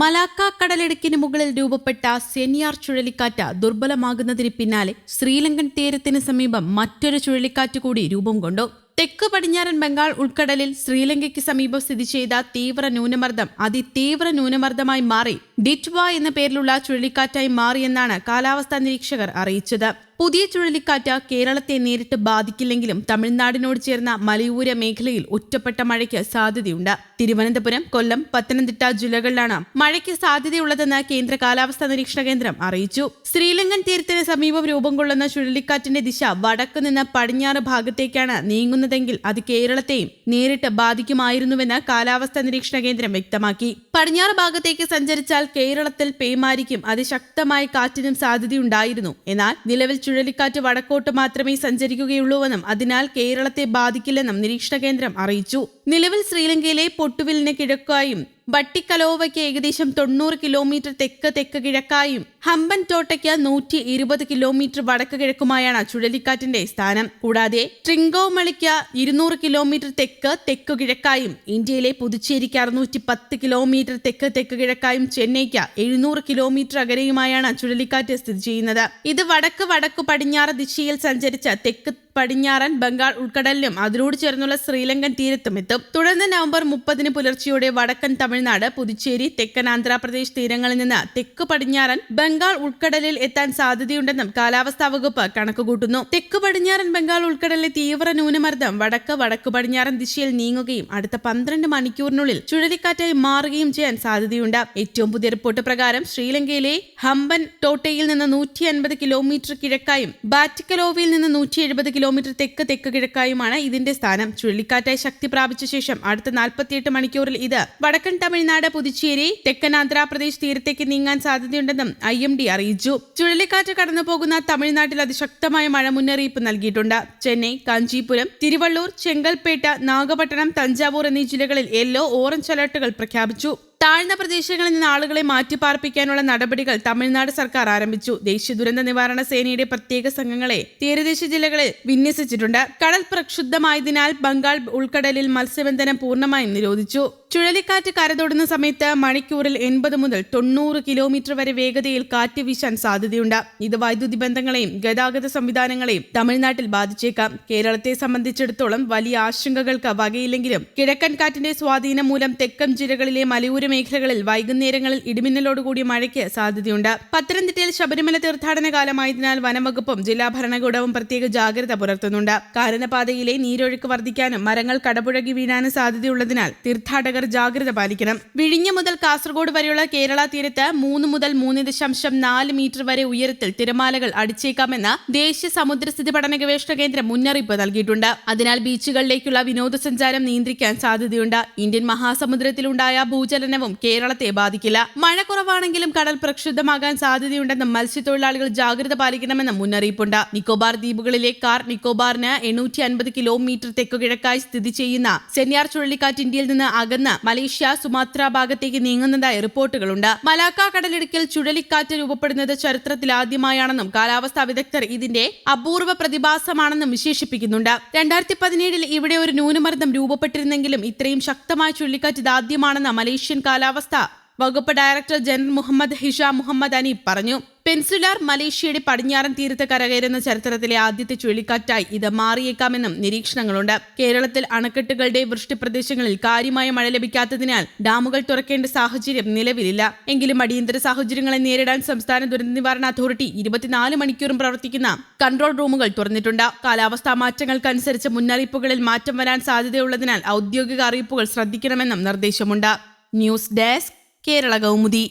മലാക്ക കടലിടുക്കിന് മുകളിൽ രൂപപ്പെട്ട സെനിയാർ ചുഴലിക്കാറ്റ് ദുർബലമാകുന്നതിന് പിന്നാലെ ശ്രീലങ്കൻ തീരത്തിന് സമീപം മറ്റൊരു ചുഴലിക്കാറ്റ് കൂടി രൂപം കൊണ്ടു. തെക്ക് പടിഞ്ഞാറൻ ബംഗാൾ ഉൾക്കടലിൽ ശ്രീലങ്കയ്ക്ക് സമീപം സ്ഥിതി ചെയ്ത തീവ്ര ന്യൂനമർദ്ദം അതിതീവ്ര ന്യൂനമർദ്ദമായി മാറി. ഡിറ്റ്വ എന്ന പേരിലുള്ള ചുഴലിക്കാറ്റായി മാറിയെന്നാണ് കാലാവസ്ഥാ നിരീക്ഷകർ അറിയിച്ചത്. പുതിയ ചുഴലിക്കാറ്റ് കേരളത്തെ നേരിട്ട് ബാധിക്കില്ലെങ്കിലും തമിഴ്നാടിനോട് ചേർന്ന മലയൂര മേഖലയിൽ ഒറ്റപ്പെട്ട മഴയ്ക്ക് സാധ്യതയുണ്ട്. തിരുവനന്തപുരം കൊല്ലം പത്തനംതിട്ട ജില്ലകളിലാണ് മഴയ്ക്ക് സാധ്യതയുള്ളതെന്ന് കേന്ദ്ര കാലാവസ്ഥാ നിരീക്ഷണ കേന്ദ്രം അറിയിച്ചു. ശ്രീലങ്കൻ തീരത്തിന് സമീപം രൂപം കൊള്ളുന്ന ചുഴലിക്കാറ്റിന്റെ ദിശ വടക്ക് നിന്ന് പടിഞ്ഞാറ് ഭാഗത്തേക്കാണ് നീങ്ങുന്നതെങ്കിൽ അത് കേരളത്തെയും നേരിട്ട് ബാധിക്കുമായിരുന്നുവെന്ന് കാലാവസ്ഥാ നിരീക്ഷണ കേന്ദ്രം വ്യക്തമാക്കി. പടിഞ്ഞാറ് ഭാഗത്തേക്ക് സഞ്ചരിച്ചാൽ കേരളത്തിൽ പേമാരിക്കും. അതിശക്തമായ കാറ്റിനും സാധ്യതയുണ്ടായിരുന്നു. എന്നാൽ നിലവിൽ ചുഴലിക്കാറ്റ് വടക്കോട്ട് മാത്രമേ സഞ്ചരിക്കുകയുള്ളൂവെന്നും അതിനാൽ കേരളത്തെ ബാധിക്കില്ലെന്നും നിരീക്ഷണ കേന്ദ്രം അറിയിച്ചു. നിലവിൽ ശ്രീലങ്കയിലെ പൊട്ടുവിലിന് കിഴക്കായും വട്ടിക്കലോവയ്ക്ക് ഏകദേശം തൊണ്ണൂറ് കിലോമീറ്റർ തെക്ക് തെക്ക് കിഴക്കായും ഹമ്പൻ ടോട്ടയ്ക്ക് നൂറ്റി ഇരുപത് കിലോമീറ്റർ വടക്ക് കിഴക്കുമായാണ് ചുഴലിക്കാറ്റിന്റെ സ്ഥാനം. കൂടാതെ ട്രിങ്കോമളിക്ക് ഇരുന്നൂറ് കിലോമീറ്റർ തെക്ക് തെക്ക് കിഴക്കായും ഇന്ത്യയിലെ പുതുച്ചേരിക്ക് അറുന്നൂറ്റി പത്ത് കിലോമീറ്റർ തെക്ക് തെക്ക് കിഴക്കായും ചെന്നൈക്ക് എഴുന്നൂറ് കിലോമീറ്റർ അകലെയുമായാണ് ചുഴലിക്കാറ്റ് സ്ഥിതി ചെയ്യുന്നത്. ഇത് വടക്ക് വടക്ക് പടിഞ്ഞാറ് ദിശയിൽ സഞ്ചരിച്ച് തെക്ക് പടിഞ്ഞാറൻ ബംഗാൾ ഉൾക്കടലിലും അതിനോട് ചേർന്നുള്ള ശ്രീലങ്കൻ തീരത്തും എത്തും. തുടർന്ന് നവംബർ മുപ്പതിന് പുലർച്ചെയോടെ വടക്കൻ തമിഴ്നാട് പുതുച്ചേരി തെക്കൻ ആന്ധ്രാപ്രദേശ് തീരങ്ങളിൽ നിന്ന് തെക്ക് പടിഞ്ഞാറൻ ബംഗാൾ ഉൾക്കടലിൽ എത്താൻ സാധ്യതയുണ്ടെന്നും കാലാവസ്ഥാ വകുപ്പ് കണക്കുകൂട്ടുന്നു. തെക്ക് പടിഞ്ഞാറൻ ബംഗാൾ ഉൾക്കടലിലെ തീവ്ര ന്യൂനമർദ്ദം വടക്ക് വടക്ക് പടിഞ്ഞാറൻ ദിശയിൽ നീങ്ങുകയും അടുത്ത പന്ത്രണ്ട് മണിക്കൂറിനുള്ളിൽ ചുഴലിക്കാറ്റായി മാറുകയും ചെയ്യാൻ സാധ്യതയുണ്ട്. ഏറ്റവും പുതിയ റിപ്പോർട്ട് പ്രകാരം ശ്രീലങ്കയിലെ ഹംബൻ ടോട്ടയിൽ നിന്ന് നൂറ്റി അൻപത് കിലോമീറ്റർ കിഴക്കായും ബാറ്റിക്കലോവിൽ നിന്ന് നൂറ്റി എഴുപത് കിലോമീറ്റർ തെക്ക് തെക്ക് കിഴക്കായുമാണ് ഇതിന്റെ സ്ഥാനം. ചുഴലിക്കാറ്റായി ശക്തി പ്രാപിച്ച ശേഷം അടുത്ത നാൽപ്പത്തിയെട്ട് മണിക്കൂറിൽ ഇത് വടക്കൻ തമിഴ്നാട് പുതുച്ചേരി തെക്കൻ ആന്ധ്രാപ്രദേശ് തീരത്തേക്ക് നീങ്ങാൻ സാധ്യതയുണ്ടെന്നും ഐ എം ഡി അറിയിച്ചു. ചുഴലിക്കാറ്റ് കടന്നുപോകുന്ന തമിഴ്നാട്ടിൽ അതിശക്തമായ മഴ മുന്നറിയിപ്പ് നൽകിയിട്ടുണ്ട്. ചെന്നൈ കാഞ്ചീപുരം തിരുവള്ളൂർ ചെങ്കൽപ്പേട്ട നാഗപട്ടണം തഞ്ചാവൂർ എന്നീ ജില്ലകളിൽ യെല്ലോ ഓറഞ്ച് അലർട്ടുകൾ പ്രഖ്യാപിച്ചു. താഴ്ന്ന പ്രദേശങ്ങളിൽ നിന്ന് ആളുകളെ മാറ്റിപ്പാർപ്പിക്കാനുള്ള നടപടികൾ തമിഴ്നാട് സർക്കാർ ആരംഭിച്ചു. ദേശീയ ദുരന്ത നിവാരണ സേനയുടെ പ്രത്യേക സംഘങ്ങളെ തീരദേശ ജില്ലകളിൽ വിന്യസിച്ചിട്ടുണ്ട്. കടൽ പ്രക്ഷുബ്ധമായതിനാൽ ബംഗാൾ ഉൾക്കടലിൽ മത്സ്യബന്ധനം പൂർണമായും നിരോധിച്ചു. ചുഴലിക്കാറ്റ് കരതൊടുന്ന സമയത്ത് മണിക്കൂറിൽ എൺപത് മുതൽ തൊണ്ണൂറ് കിലോമീറ്റർ വരെ വേഗതയിൽ കാറ്റ് വീശാൻ സാധ്യതയുണ്ട്. ഇത് വൈദ്യുതി ബന്ധങ്ങളെയും ഗതാഗത സംവിധാനങ്ങളെയും തമിഴ്നാട്ടിൽ ബാധിച്ചേക്കാം. കേരളത്തെ സംബന്ധിച്ചിടത്തോളം വലിയ ആശങ്കകൾക്ക് വകയില്ലെങ്കിലും കിഴക്കൻ കാറ്റിന്റെ സ്വാധീനം മൂലം തെക്കൻ ജില്ലകളിലെ മലയോര മേഖലകളിൽ വൈകുന്നേരങ്ങളിൽ ഇടിമിന്നലോടുകൂടിയ മഴയ്ക്ക് സാധ്യതയുണ്ട്. പത്തനംതിട്ടയിൽ ശബരിമല തീർത്ഥാടന കാലമായതിനാൽ വനംവകുപ്പും ജില്ലാ ഭരണകൂടവും പ്രത്യേക ജാഗ്രത പുലർത്തുന്നുണ്ട്. കാരണപാതയിലെ നീരൊഴുക്ക് വർദ്ധിക്കാനും മരങ്ങൾ കടപുഴകി വീഴാനും സാധ്യതയുള്ളതിനാൽ തീർത്ഥാടകർ ജാഗ്രത പാലിക്കണം. വിഴിഞ്ഞം മുതൽ കാസർഗോഡ് വരെയുള്ള കേരള തീരത്ത് മൂന്ന് മുതൽ മൂന്ന് ദശാംശം നാല് മീറ്റർ വരെ ഉയരത്തിൽ തിരമാലകൾ അടിച്ചേക്കാമെന്ന് ദേശീയ സമുദ്രസ്ഥിതി പഠന ഗവേഷണ കേന്ദ്രം മുന്നറിയിപ്പ് നൽകിയിട്ടുണ്ട്. അതിനാൽ ബീച്ചുകളിലേക്കുള്ള വിനോദസഞ്ചാരം നിയന്ത്രിക്കാൻ സാധ്യതയുണ്ട്. ഇന്ത്യൻ മഹാസമുദ്രത്തിലുണ്ടായ ഭൂചലനവും കേരളത്തെ ബാധിക്കില്ല. മഴ കുറവാണെങ്കിലും കടൽ പ്രക്ഷുബ്ധമാകാൻ സാധ്യതയുണ്ടെന്നും മത്സ്യത്തൊഴിലാളികൾ ജാഗ്രത പാലിക്കണമെന്നും മുന്നറിയിപ്പുണ്ട്. നിക്കോബാർ ദ്വീപുകളിലെ കാർ നിക്കോബാറിന് എണ്ണൂറ്റി അൻപത് കിലോമീറ്റർ തെക്കുകിഴക്കായി സ്ഥിതി ചെയ്യുന്ന സെന്യാർ ചുഴലിക്കാറ്റ് ഇന്ത്യയിൽ നിന്ന് അകന്ന് മലേഷ്യ സുമാത്ര ഭാഗത്തേക്ക് നീങ്ങുന്നതായി റിപ്പോർട്ടുകളുണ്ട്. മലാക്ക കടലിടുക്കിൽ ചുഴലിക്കാറ്റ് രൂപപ്പെടുന്നത് ചരിത്രത്തിലാദ്യമായാണെന്നും കാലാവസ്ഥാ വിദഗ്ധർ ഇതിന്റെ അപൂർവ പ്രതിഭാസമാണെന്നും വിശേഷിപ്പിക്കുന്നുണ്ട്. രണ്ടായിരത്തി പതിനേഴിൽ ഇവിടെ ഒരു ന്യൂനമർദ്ദം രൂപപ്പെട്ടിരുന്നെങ്കിലും ഇത്രയും ശക്തമായ ചുഴലിക്കാറ്റ് ഇതാദ്യമാണെന്ന് മലേഷ്യൻ കാലാവസ്ഥ വകുപ്പ് director general Muhammad Hisha Muhammad Anib പറഞ്ഞു. പെൻസുലാർ മലേഷ്യയുടെ പടിഞ്ഞാറൻ തീരത്ത് കരകയറുന്ന ചരിത്രത്തിലെ ആദ്യത്തെ ചുഴലിക്കാറ്റായി ഇത് മാറിയേക്കാമെന്നും നിരീക്ഷണങ്ങളുണ്ട്. കേരളത്തിൽ അണക്കെട്ടുകളുടെ വൃഷ്ടിപ്രദേശങ്ങളിൽ കാര്യമായ മഴ ലഭിക്കാത്തതിനാൽ ഡാമുകൾ തുറക്കേണ്ട സാഹചര്യം നിലവിലില്ല. എങ്കിലും അടിയന്തര സാഹചര്യങ്ങളെ നേരിടാൻ സംസ്ഥാന ദുരന്ത നിവാരണ അതോറിറ്റി ഇരുപത്തിനാല് മണിക്കൂറും പ്രവർത്തിക്കുന്ന കൺട്രോൾ റൂമുകൾ തുറന്നിട്ടുണ്ട്. കാലാവസ്ഥാ മാറ്റങ്ങൾക്കനുസരിച്ച് മുന്നറിയിപ്പുകളിൽ മാറ്റം വരാൻ സാധ്യതയുള്ളതിനാൽ ഔദ്യോഗിക അറിയിപ്പുകൾ ശ്രദ്ധിക്കണമെന്നും നിർദ്ദേശമുണ്ട്. News desk Kerala Kaumudi.